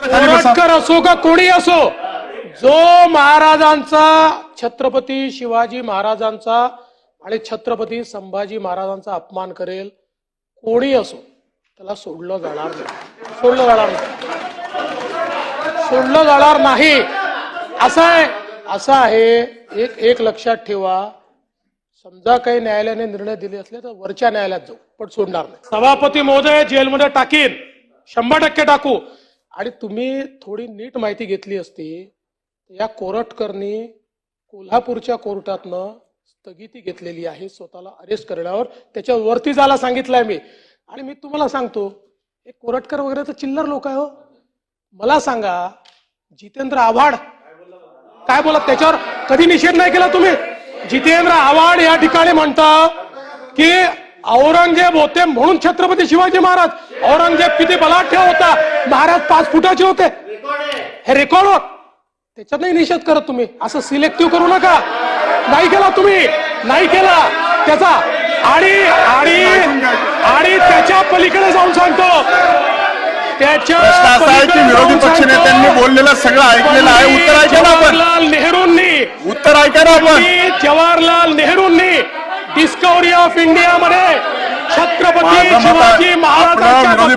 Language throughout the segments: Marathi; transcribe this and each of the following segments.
कोरटकर असो का कोणी असो जो महाराजांचा छत्रपती शिवाजी महाराजांचा आणि छत्रपती संभाजी महाराजांचा अपमान करेल कोणी असो त्याला सोडलं जाणार नाही. सोडलं जाणार नाही. सोडलं जाणार नाही. असं आहे असं आहे. एक एक लक्षात ठेवा. समजा काही न्यायालयाने निर्णय दिले असले तर वरच्या न्यायालयात जाऊ पण सोडणार नाही. सभापती महोदय जेलमध्ये टाकीन. शंभर टक्के टाकू. आणि तुम्ही थोडी नीट माहिती घेतली असती या कोरटकरनी कोल्हापूरच्या कोर्टातनं स्थगिती घेतलेली आहे स्वतःला अरेस्ट करण्यावर. त्याच्या वरती जायला सांगितलंय मी. आणि मी तुम्हाला सांगतो हे कोरटकर वगैरे तर चिल्लर लोक आहे हो. मला सांगा जितेंद्र आव्हाड काय बोला त्याच्यावर? कधी निषेध नाही केला तुम्ही? जितेंद्र आव्हाड या ठिकाणी म्हणता की औरंगजेब होते म्हणून छत्रपती शिवाजी महाराज. औरंगजेब किती बलाढ्य होता. महाराज पाच फुटाचे होते. हे रेकॉर्ड होत त्याच्यात नाही निषेध करत तुम्ही. असं सिलेक्टिव्ह करू नका. नाही केला तुम्ही. नाही केला. त्याचा आणि आणि आणि त्याच्या पलीकडे जाऊन सांगतो. त्याच्या विरोधी पक्षनेत्यांनी बोललेलं सगळं ऐकलेलं आहे. उत्तर ऐका ना आपण. जवाहरलाल नेहरूंनी. उत्तर ऐका ना आपण. पंडित जवाहरलाल नेहरूंनी डिस्कवरी ऑफ इंडिया मध्ये छत्रपती शिवाजी महाराजांच्या विरोधी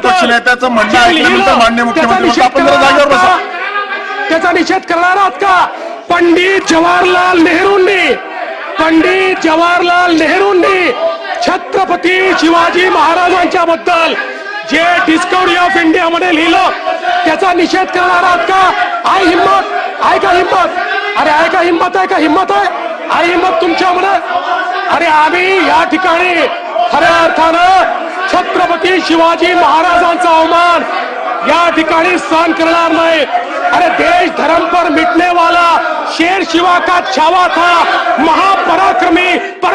म्हणणं ऐकल्यानंतर मुख्यमंत्री आपण जरा करणार जागेवर बसा. आहात का? त्याचा निषेध करणार आहात का पंडित जवाहरलाल नेहरूंनी पंडित जवाहरलाल नेहरूंनी छत्रपती शिवाजी महाराजांच्या बद्दल जे डिस्कवरी ऑफ इंडिया मध्ये लिहिलं त्याचा निषेध करणार आहात का आहे हिंमत आहे का हिंमत अरे आहे का हिंमत आहे का हिंमत आहे आणि मग तुमच्या मनात अरे आम्ही या ठिकाणी खऱ्या अर्थानं छत्रपती शिवाजी महाराजांचा अवमान या ठिकाणी सहन करणार नाही. अरे देश धर्म पर मिटने वाला शेर शिवा का छावा था महापराक्रमी पर